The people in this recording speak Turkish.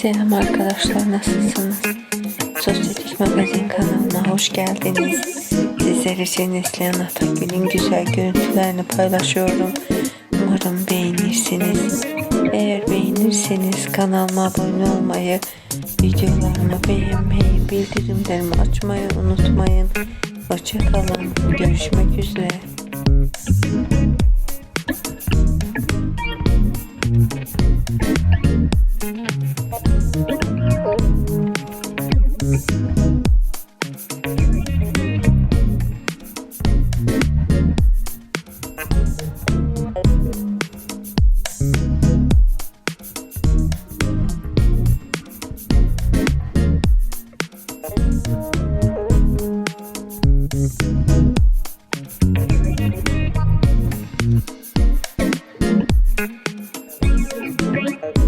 Selam arkadaşlar nasılsınız? Sosyetik Magazin kanalına hoş geldiniz. Sizler için Neslihan Atagül'ün güzel görüntülerini paylaşıyorum. Umarım beğenirsiniz. Eğer beğenirseniz kanalıma abone olmayı, videolarımı beğenmeyi, bildirimlerimi açmayı unutmayın. Hoşçakalın. Görüşmek üzere. Bye.